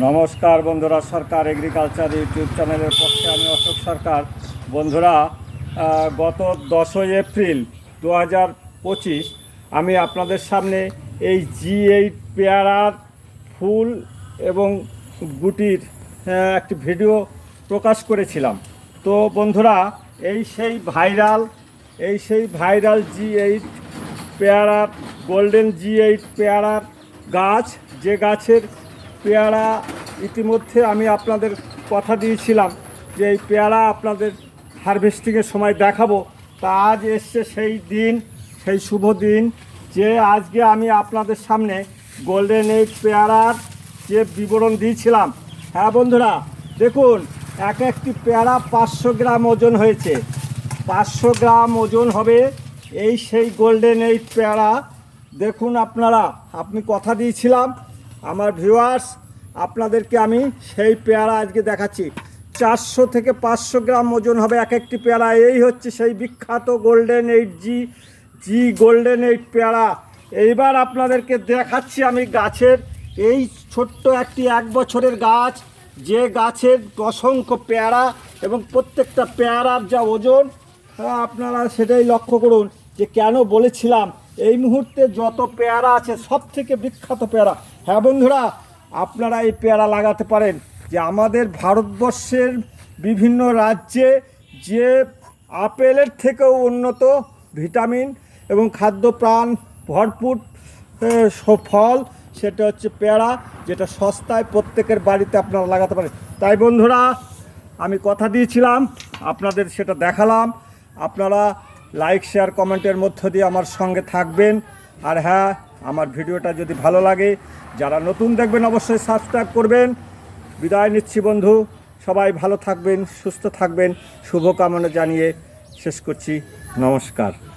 নমস্কার বন্ধুরা, সরকার agriculture YouTube চ্যানেলের পক্ষে আমি অশোক সরকার। বন্ধুরা গত দশই এপ্রিল দু পঁচিশ আমি আপনাদের সামনে এই জি এইট পেয়ারার ফুল এবং গুটির একটি ভিডিও প্রকাশ করেছিলাম। তো বন্ধুরা, এই সেই ভাইরাল, এই সেই ভাইরাল জি এইট পেয়ারার, গোল্ডেন জি এইট পেয়ারার গাছ, যে গাছের পেয়ারা ইতিমধ্যে আমি আপনাদের কথা দিয়েছিলাম যে এই পেয়ারা আপনাদের হারভেস্টিংয়ের সময় দেখাবো। তা আজ এসছে সেই দিন, সেই শুভ দিন, যে আজকে আমি আপনাদের সামনে গোল্ডেন এইট পেয়ারার যে বিবরণ দিয়েছিলাম। হ্যাঁ বন্ধুরা, দেখুন, এক একটি পেয়ারা পাঁচশো গ্রাম ওজন হয়েছে। পাঁচশো গ্রাম ওজন হবে এই সেই গোল্ডেন এইট পেয়ারা। দেখুন আপনারা, আপনি কথা দিয়েছিলাম আমার ভিউয়ার্স আপনাদেরকে আমি সেই পেয়ারা আজকে দেখাচ্ছি। চারশো থেকে পাঁচশো গ্রাম ওজন হবে এক একটি পেয়ারা। এই হচ্ছে সেই বিখ্যাত golden eight G G golden eight পেয়ারা। এইবার আপনাদেরকে দেখাচ্ছি আমি গাছের এই ছোট্ট একটি এক বছরের গাছ যে গাছের অসংখ্য পেয়ারা এবং প্রত্যেকটা পেয়ারার যা ওজন হ্যাঁ, আপনারা সেটাই লক্ষ্য করুন যে কেন বলেছিলাম এই মুহূর্তে যত পেয়ারা আছে সব থেকে বিখ্যাত পেয়ারা। হ্যাঁ বন্ধুরা, আপনারা এই পেয়ারা লাগাতে পারেন যে আমাদের ভারতবর্ষের বিভিন্ন রাজ্যে যে আপেলের থেকেও উন্নত ভিটামিন এবং খাদ্য প্রাণ ভরপুর ফল, সেটা হচ্ছে পেয়ারা, যেটা সস্তায় প্রত্যেকের বাড়িতে আপনারা লাগাতে পারেন। তাই বন্ধুরা, আমি কথা দিয়েছিলাম, আপনাদের সেটা দেখালাম। আপনারা লাইক শেয়ার কমেন্টের মধ্য দিয়ে আমার সঙ্গে থাকবেন। আর হ্যাঁ আমার ভিডিওটা যদি ভালো লাগে, যারা নতুন দেখবেন অবশ্যই সাবস্ক্রাইব করবেন। বিদায় নিচ্ছি বন্ধু। সবাই ভালো থাকবেন, সুস্থ থাকবেন। শুভকামনা জানিয়ে শেষ করছি। নমস্কার।